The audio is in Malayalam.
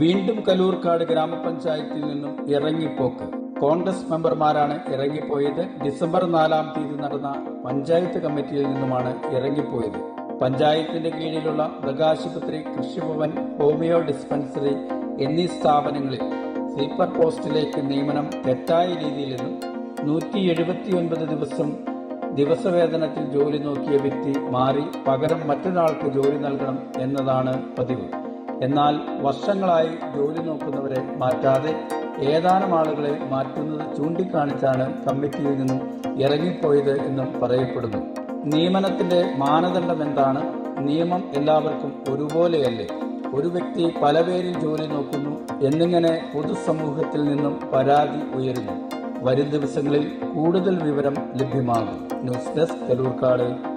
വീണ്ടും കലൂർക്കാട് ഗ്രാമപഞ്ചായത്തിൽ നിന്നും ഇറങ്ങിപ്പോക്ക്. കോൺഗ്രസ് മെമ്പർമാരാണ് ഇറങ്ങിപ്പോയത്. ഡിസംബർ നാലാം തീയതി നടന്ന പഞ്ചായത്ത് കമ്മിറ്റിയിൽ നിന്നുമാണ് ഇറങ്ങിപ്പോയത്. പഞ്ചായത്തിന്റെ കീഴിലുള്ള മൃഗാശുപത്രി കൃഷിഭവൻ ഹോമിയോ ഡിസ്പെൻസറി എന്നീ സ്ഥാപനങ്ങളിൽ സ്ലീപ്പർ പോസ്റ്റിലേക്ക് നിയമനം തെറ്റായ രീതിയിൽ നിന്നും നൂറ്റി എഴുപത്തിയൊൻപത് ദിവസം ദിവസവേതനത്തിൽ ജോലി നോക്കിയ വ്യക്തി മാറി പകരം മറ്റൊരാൾക്ക് ജോലി നൽകണം എന്നതാണ് പതിവ്. എന്നാൽ വർഷങ്ങളായി ജോലി നോക്കുന്നവരെ മാറ്റാതെ ഏതാനും ആളുകളെ മാറ്റുന്നത് ചൂണ്ടിക്കാണിച്ചാണ് കമ്മിറ്റിയിൽ നിന്നും ഇറങ്ങിപ്പോയത് എന്നും പറയപ്പെടുന്നു. നിയമനത്തിന്റെ മാനദണ്ഡം എന്താണ്? നിയമം എല്ലാവർക്കും ഒരുപോലെയല്ലേ? ഒരു വ്യക്തി പല പേരിൽ ജോലി നോക്കുന്നു എന്നിങ്ങനെ പൊതുസമൂഹത്തിൽ നിന്നും പരാതി ഉയരുന്നു. വരും ദിവസങ്ങളിൽ കൂടുതൽ വിവരം ലഭ്യമാകും. News desk Kalloorkad.